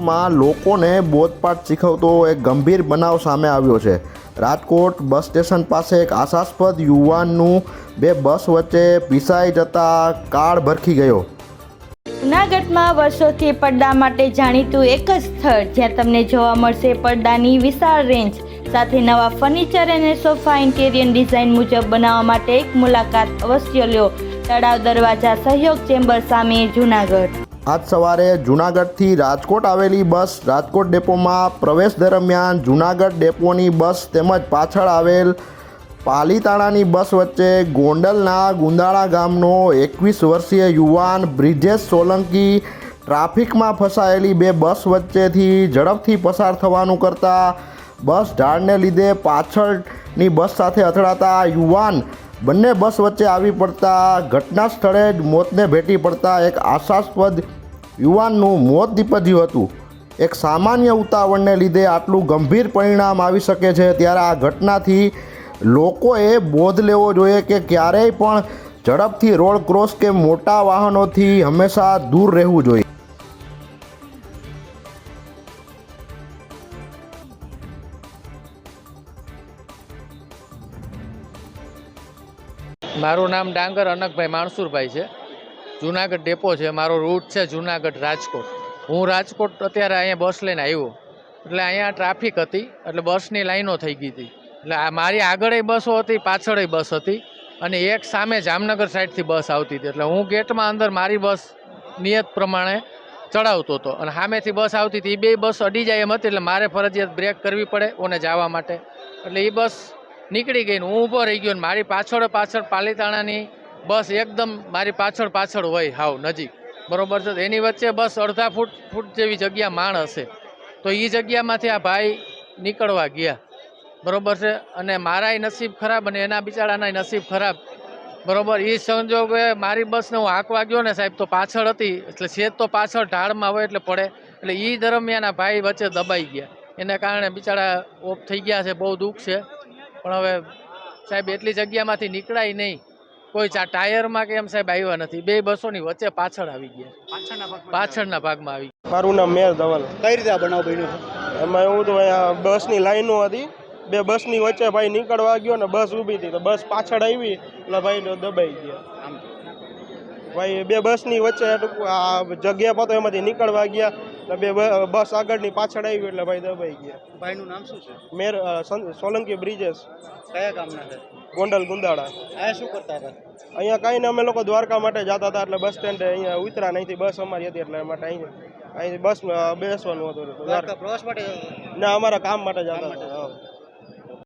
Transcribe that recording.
રાજકોટમાં લોકોને બોધપાઠ શીખવતો એક ગંભીર બનાવ સામે આવ્યો છે. રાજકોટ બસ સ્ટેશન પાસે એક આશાસ્પદ યુવાનનું બે બસ વચ્ચે પીસાઈ જતા કાળ ભરખી ગયો. જૂનાગઢમાં વર્ષોથી પડદા માટે જાણીતું એક જ સ્થળ જ્યાં તમને જોવા મળશે પડદાની વિશાળ રેન્જ સાથે નવા ફર્નિચર અને સોફા ઇન્ટેરિયર ડિઝાઇન મુજબ બનાવવા માટે એક મુલાકાત અવશ્ય લ્યો તળાવ દરવાજા સહયોગ ચેમ્બર સામે જૂનાગઢ. આજ સવારે જૂનાગઢથી રાજકોટ આવેલી બસ રાજકોટ ડેપોમાં પ્રવેશ દરમિયાન જૂનાગઢ ડેપોની બસ તેમજ પાછળ આવેલ પાલીતાણાની બસ વચ્ચે ગોંડલના ગુંદાળા ગામનો એકવીસ વર્ષીય યુવાન બ્રિજેશ સોલંકી ટ્રાફિકમાં ફસાયેલી બે બસ વચ્ચેથી ઝડપથી પસાર થવાનું કરતા બસ ઢાળને લીધે પાછળની બસ સાથે અથડાતા યુવાન બંને બસ વચ્ચે આવી પડતા ઘટના સ્થળે જ મોતને ભેટી પડતા એક આશાસ્પદ યુવાનનું મોત નીપજ્યું હતું. એક સામાન્ય ઉતાવળને લીધે આટલું ગંભીર પરિણામ આવી શકે છે. ત્યારે આ ઘટનાથી લોકોએ બોધ લેવો જોઈએ કે ક્યારેય પણ ઝડપથી રોડ ક્રોસ કે મોટા વાહનોથી હંમેશા દૂર રહેવું જોઈએ. મારું નામ ડાંગર અનકભાઈ માણસુરભાઈ છે. જુનાગઢ ડેપો છે. મારો રૂટ છે જુનાગઢ રાજકોટ. હું રાજકોટ અત્યારે અહીંયા બસ લઈને આવ્યો. એટલે અહીંયા ટ્રાફિક હતી. એટલે બસની લાઈનો થઈ ગઈ હતી. એટલે મારી આગળય બસો હતી, પાછળય બસ હતી. અને એક સામે જામનગર સાઈડથી બસ આવતી હતી. એટલે હું ગેટમાં અંદર મારી બસ નિયત પ્રમાણે ચડાવતો હતો. અને સામેથી બસ આવતી હતી. એ બે બસ અડી જાય એમ હતી. એટલે મારે ફરજિયાત બ્રેક કરવી પડે ઓને જવા માટે. એટલે એ બસ નીકળી ગઈ હું ઊભો રહી ગયો ને મારી પાછળ પાછળ પાલીતાણાની બસ એકદમ મારી પાછળ પાછળ હોય હાવ નજીક. બરોબર છે? એની વચ્ચે બસ અડધા ફૂટ ફૂટ જેવી જગ્યા માણ હશે. તો એ જગ્યામાંથી આ ભાઈ નીકળવા ગયા. બરોબર છે? અને મારાય નસીબ ખરાબ અને એના બિચારાનાય નસીબ ખરાબ. બરોબર? એ સંજોગે મારી બસને હું હાંકવા ગયો ને સાહેબ તો પાછળ હતી. એટલે સેજ તો પાછળ ઢાળમાં હોય એટલે પડે. એટલે એ દરમિયાન આ ભાઈ વચ્ચે દબાઈ ગયા. એને કારણે બિચારા ઓફ થઈ ગયા છે, બહુ દુઃખ છે. પણ હવે સાહેબ એટલી જગ્યામાંથી નીકળાય નહીં. કોઈ ચા ટાયરમાં કે એમ સાહેબ આવ્યા નથી. બે બસોની વચ્ચે પાછળ આવી ગયા. પાછળના ભાગમાં આવી મારું નામ મેર ધવલ. કઈ રીતે આ બનાવ બન્યો એમાં એવું તો બસની લાઈનો હતી. બે બસની વચ્ચે ભાઈ નીકળવા ગયો ને બસ ઊભી હતી. તો બસ પાછળ આવી એટલે ભાઈ દબાઈ ગયા. ભાઈ બે બસની વચ્ચે જગ્યા પતો એમાંથી નીકળવા ગયા. એટલે બે બસ આગળની પાછળ આવી એટલે ભાઈ દબાઈ ગયા. ભાઈનું નામ શું છે? મેર સોલંકી બ્રિજેશ કયા ગામના છે? ગોંડલ ગુંદાળા. અહીંયા શું કરતા હતા? અહીંયા કાંઈ ને અમે લોકો દ્વારકા માટે જતા હતા એટલે બસ સ્ટેન્ડ અહીંયા ઉતરા નહીં બસ અમારી હતી એટલે માટે અહીં અહીંથી બસ બેસવાનું હતું દ્વારકા પ્રવાસ માટે ના અમારા કામ માટે જતા હતા.